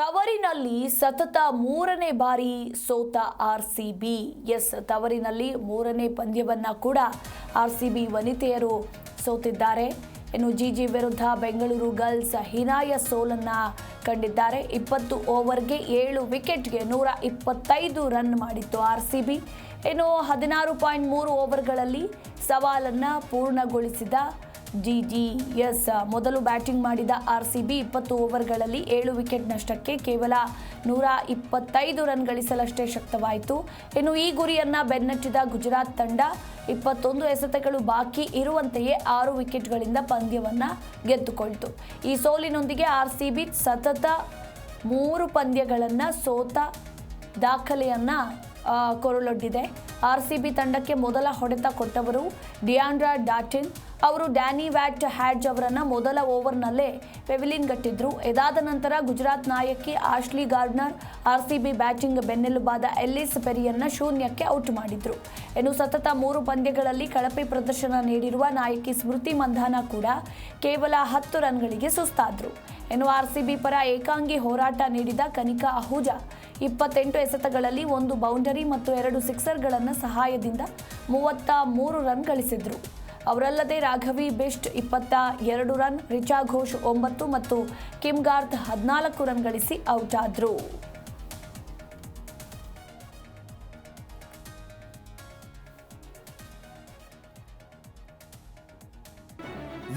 ತವರಿನಲ್ಲಿ ಸತತ ಮೂರನೇ ಬಾರಿ ಸೋತ ಆರ್ ಸಿ ಬಿ. ಎಸ್, ತವರಿನಲ್ಲಿ ಮೂರನೇ ಪಂದ್ಯವನ್ನ ಕೂಡ ಆರ್ ಸಿ ಬಿ ವನಿತೆಯರು ಸೋತಿದ್ದಾರೆ. ಇನ್ನು ಜಿಜಿ ವಿರುದ್ಧ ಬೆಂಗಳೂರು ಗರ್ಲ್ಸ್ ಹೀನಾಯ ಸೋಲನ್ನ ಕಂಡಿದ್ದಾರೆ. ಇಪ್ಪತ್ತು ಓವರ್ಗೆ ಏಳು ವಿಕೆಟ್ಗೆ ನೂರ ಇಪ್ಪತ್ತೈದು ರನ್ ಮಾಡಿತ್ತು ಆರ್ ಸಿ ಬಿ. ಇನ್ನು ಹದಿನಾರು ಪಾಯಿಂಟ್ ಮೂರು ಓವರ್ಗಳಲ್ಲಿ ಸವಾಲನ್ನ ಪೂರ್ಣಗೊಳಿಸಿದ ಜಿ ಜಿ ಎಸ್ ಮೊದಲು ಬ್ಯಾಟಿಂಗ್ ಮಾಡಿದ ಆರ್ ಸಿ ಬಿ ಇಪ್ಪತ್ತು ಓವರ್ಗಳಲ್ಲಿ ಏಳು ವಿಕೆಟ್ ನಷ್ಟಕ್ಕೆ ಕೇವಲ ನೂರ ಇಪ್ಪತ್ತೈದು ರನ್ ಗಳಿಸಲಷ್ಟೇ ಶಕ್ತವಾಯಿತು. ಇನ್ನು ಈ ಗುರಿಯನ್ನ ಬೆನ್ನಟ್ಟಿದ ಗುಜರಾತ್ ತಂಡ ಇಪ್ಪತ್ತೊಂದು ಎಸೆತಗಳು ಬಾಕಿ ಇರುವಂತೆಯೇ ಆರು ವಿಕೆಟ್ಗಳಿಂದ ಪಂದ್ಯವನ್ನು ಗೆದ್ದುಕೊಳ್ತು. ಈ ಸೋಲಿನೊಂದಿಗೆ ಆರ್ ಸಿ ಬಿ ಸತತ ಮೂರು ಪಂದ್ಯಗಳನ್ನು ಸೋತ ದಾಖಲೆಯನ್ನು ಕೊರಳೊಡ್ಡಿದೆ. ಆರ್ ಸಿ ಬಿ ತಂಡಕ್ಕೆ ಮೊದಲ ಹೊಡೆತ ಕೊಟ್ಟವರು ಡಿಯಾಂಡ್ರಾ ಡಾಟಿನ್ ಅವರು ಡ್ಯಾನಿ ವ್ಯಾಟ್ ಹ್ಯಾಡ್ಜ್ ಅವರನ್ನು ಮೊದಲ ಓವರ್ನಲ್ಲೇ ಪೆವಿಲಿನ್ ಗಟ್ಟಿದ್ರು. ಇದಾದ ನಂತರ ಗುಜರಾತ್ ನಾಯಕಿ ಆಶ್ಲಿ ಗಾರ್ಡ್ನರ್, ಆರ್ಸಿಬಿ ಬ್ಯಾಟಿಂಗ್ ಬೆನ್ನೆಲುಬಾದ ಎಲ್ಲಿಸ್ ಪೆರಿಯನ್ನು ಶೂನ್ಯಕ್ಕೆ ಔಟ್ ಮಾಡಿದ್ರು. ಇನ್ನು ಸತತ ಮೂರು ಪಂದ್ಯಗಳಲ್ಲಿ ಕಳಪೆ ಪ್ರದರ್ಶನ ನೀಡಿರುವ ನಾಯಕಿ ಸ್ಮೃತಿ ಮಂಧಾನ ಕೂಡ ಕೇವಲ ಹತ್ತು ರನ್ಗಳಿಗೆ ಸುಸ್ತಾದ್ರು. ಇನ್ನು ಆರ್ಸಿಬಿ ಪರ ಏಕಾಂಗಿ ಹೋರಾಟ ನೀಡಿದ ಕನಿಕಾ ಅಹುಜಾ. ಇಪ್ಪತ್ತೆಂಟು ಎಸೆತಗಳಲ್ಲಿ ಒಂದು ಬೌಂಡರಿ ಮತ್ತು ಎರಡು ಸಿಕ್ಸರ್ಗಳನ್ನು ಸಹಾಯದಿಂದ ಮೂವತ್ತ ಮೂರು ರನ್ ಗಳಿಸಿದ್ರು. ಅವರಲ್ಲದೆ ರಾಘವಿ ಬೆಸ್ಟ್ ಇಪ್ಪತ್ತ ಎರಡು ರನ್, ರಿಚಾ ಘೋಷ್ ಒಂಬತ್ತು ಮತ್ತು ಕಿಮ್ಗಾರ್ತ್ ಹದಿನಾಲ್ಕು ರನ್ ಗಳಿಸಿ ಔಟ್ ಆದ್ರು